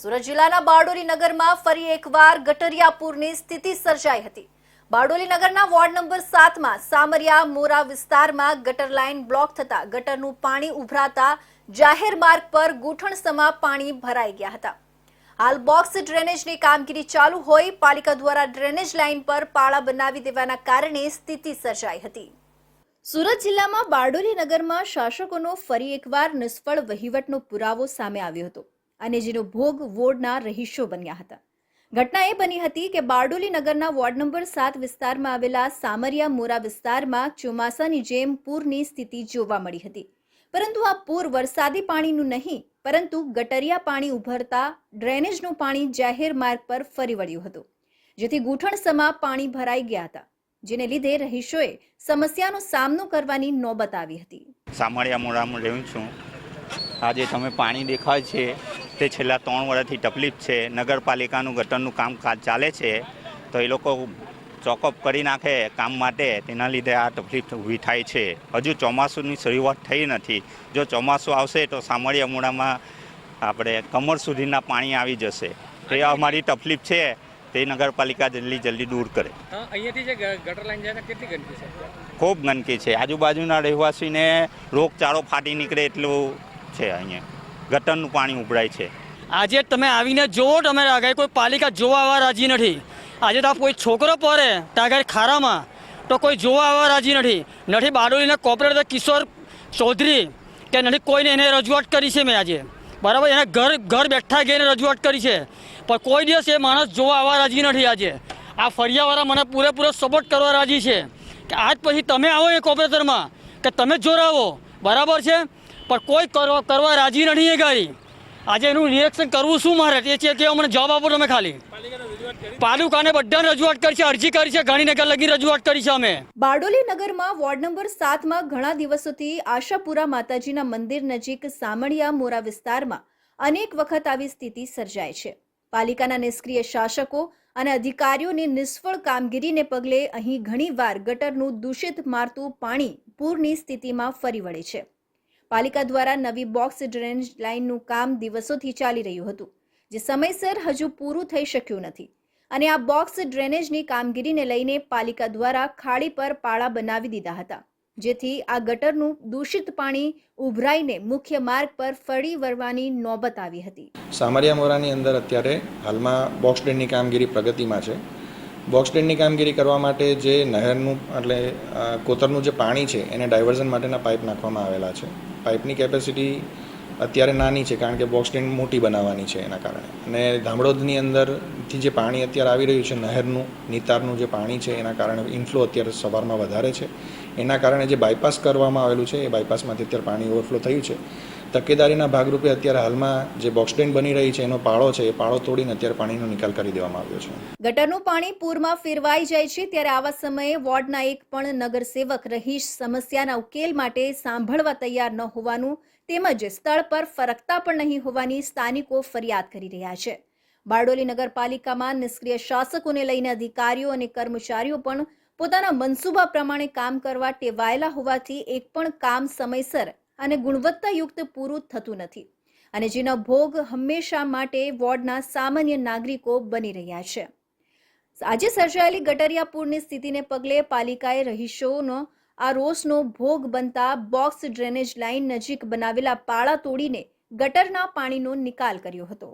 સુરત જિલ્લાના બારડોલી નગરમાં ફરી એકવાર ગટરિયા પૂરની સ્થિતિ સર્જાઈ હતી. બારડોલી નગરના વોર્ડ નંબર સાતમાં સામરિયા મોરા વિસ્તારમાં ગટર લાઇન બ્લોક થતા ગટરનું પાણી ઉભરાતા જાહેર માર્ગ પર ગૂંઠણસમા પાણી ભરાઈ ગયા હતા. હાલ બોક્સ ડ્રેનેજની કામગીરી ચાલુ હોય, પાલિકા દ્વારા ડ્રેનેજ લાઇન પર પાળા બનાવી દેવાના કારણે સ્થિતિ સર્જાઈ હતી. સુરત જિલ્લામાં બારડોલી નગરમાં શાસકોનો ફરી એકવાર નિષ્ફળ વહીવટનો પુરાવો સામે આવ્યો હતો. અને જેનો ભોગ વોર્ડના રહીશો બન્યા હતા. ઘટના એ બની હતી કે બારડોલી નગરના વોર્ડ નંબર સાત વિસ્તારમાં આવેલા સામરિયા મોરા વિસ્તારમાં ચોમાસાની જેમ પૂરની સ્થિતિ જોવા મળી હતી. પરંતુ આ પૂર વરસાદી પાણીનું નહીં, પરંતુ ગટરિયા પાણી ઉભરતા ડ્રેનેજનું પાણી જાહેર માર્ગ પર ફરી વળ્યું હતું, જેથી ગૂંઠણસમા પાણી ભરાઈ ગયા હતા, જેને લીધે રહીશોએ સમસ્યાનો સામનો કરવાની નોબત આવી હતી. સામરિયા મોરામાં રહું છું. આજે તમે પાણી દેખાય છે. તે છેલ્લા ત્રણ વર્ષથી તકલીફ છે. નગરપાલિકાનું ગટરનું કામ ચાલે છે. તો એ લોકો ચોકઅપ કરી નાખે કામ માટે. તેના લીધે આ તકલીફ ઊભી થાય છે. હજુ ચોમાસુની શરૂઆત થઈ નથી. જો ચોમાસું આવશે તો સામળિયા મોડામાં આપણે કમર સુધીના પાણી આવી જશે. તે અમારી તકલીફ છે. તે નગરપાલિકા જલ્દી જલ્દી દૂર કરે. અહીંયાથી જે ગટર લાઈન જાય કેટલી ગંદકી છે ખૂબ ગંદકી છે. આજુબાજુના રહેવાસીને રોગચાળો ફાટી નીકળે એટલું છે અહીંયા. ગટરનું પાણી ઉભરાય છે. આજે તમે આવીને જોવો તમે આગળ કોઈ પાલિકા જોવા આવવા રાજી નથી. આજે તો કોઈ છોકરો પડે ત્યાં આગળ ખારામાં, તો કોઈ જોવા આવવા રાજી નથી. નથી બારડોલીના કોર્પોરેટર કિશોર ચૌધરી, કે નથી કોઈને એને રજૂઆત કરી છે મેં આજે. બરાબર, એને ઘર ઘર બેઠા ગઈને રજૂઆત કરી છે. પણ કોઈ દિવસ એ માણસ જોવા આવવા રાજી નથી આજે. આ ફરિયાવાળા મને પૂરેપૂરો સપોર્ટ કરવા રાજી છે. કે આજ પછી તમે આવો એ કોર્પોરેટરમાં કે તમે જોરાવો બરાબર છે? પણ કોઈ કરવા કરવા રાજી નથી એ ગાડી. આજે એનું રિએક્શન કરવું શું મારે? એ છે કે મને જવાબ આપો તમે ખાલી. પાલિકાને બધાને રજૂઆત કરી છે અરજી કરી છે ગાંધીનગર લગી રજૂઆત કરી છે અમે. બારડોલી નગરમાં વોર્ડ નંબર સાતમાં ઘણા દિવસોથી આશાપુરા માતાજીના મંદિર નજીક સામણિયા મોરા વિસ્તારમાં અનેક વખત આવી સ્થિતિ સર્જાય છે. પાલિકાના નિષ્ક્રિય શાસકો અને અધિકારીઓની નિષ્ફળ કામગીરીને પગલે અહીં ઘણીવાર ગટરનું દૂષિત મારતું પાણી પૂરની સ્થિતિમાં ફરી વળે છે. પાલિકા દ્વારા નવી બોક્સ ડ્રેનેજ લાઇનનું કામ દિવસોથી ચાલી રહ્યું હતું, જે સમયસર હજુ પૂરું થઈ શક્યું નથી. અને આ બોક્સ ડ્રેનેજની કામગીરીને લઈને પાલિકા દ્વારા ખાડી પર પાળા બનાવી દીધા હતા, જેથી આ ગટરનું દૂષિત પાણી ઉભરાઈને મુખ્ય માર્ગ પર ફરી વળવાની નોબત આવી હતી. સામરિયા મોરાની અંદર અત્યારે હાલમાં બોક્સ ડ્રેનની કામગીરી પ્રગતિમાં છે. બોક્સ ડ્રેનની કામગીરી કરવા માટે જે નહેરનું, એટલે કોતરનું જે પાણી છે, એને ડાયવર્ઝન માટેના પાઇપ નાખવામાં આવેલા છે. પાઇપની કેપેસિટી અત્યારે નાની છે, કારણ કે બોક્સ ડ્રેન મોટી બનાવવાની છે એના કારણે. અને ધામડોદની અંદરથી જે પાણી અત્યારે આવી રહ્યું છે, નહેરનું, નિતારનું જે પાણી છે, એના કારણે ઇનફ્લો અત્યારે સવારમાં વધારે છે. એના કારણે જે બાયપાસ કરવામાં આવેલું છે, એ બાયપાસમાંથી અત્યારે પાણી ઓવરફ્લો થયું છે. તકેદારીના ભાગરૂપે અત્યારે હાલમાં જે બોક્સ ડ્રેન બની રહી છે, એનો પાળો છે, એ પાળો તોડીને અત્યારે પાણીનો નિકાલ કરી દેવામાં આવ્યો છે. ગટરનું પાણી પૂરમાં ફેરવાઈ જાય છે, ત્યારે આવા સમયે વોર્ડના એક પણ નગરસેવક રહીશ સમસ્યાના ઉકેલ માટે સાંભળવા તૈયાર ન હોવાનું તેમજ સ્થળ પર ફરકતા પણ નહીં હોવાની સ્થાનિકો ફરિયાદ કરી રહ્યા છે. બારડોલી નગરપાલિકામાં નિષ્ક્રિય શાસકોને લઈને અધિકારીઓ અને કર્મચારીઓ પણ પોતાના મનસૂબા પ્રમાણે કામ કરવા ટેવાયેલા હોવાથી એક પણ કામ સમયસર અને ગુણવત્તાયુક્ત પૂરું થતું નથી. અને જેનો ભોગ હંમેશા માટે વોર્ડના સામાન્ય નાગરિકો બની રહ્યા છે. આજે સર્જાયેલી ગટરિયા પૂરની સ્થિતિને પગલે પાલિકાએ રહીશોનો, આ રોષનો ભોગ બનતા બોક્સ ડ્રેનેજ લાઇન નજીક બનાવેલા પાળા તોડીને ગટરના પાણીનો નિકાલ કર્યો હતો.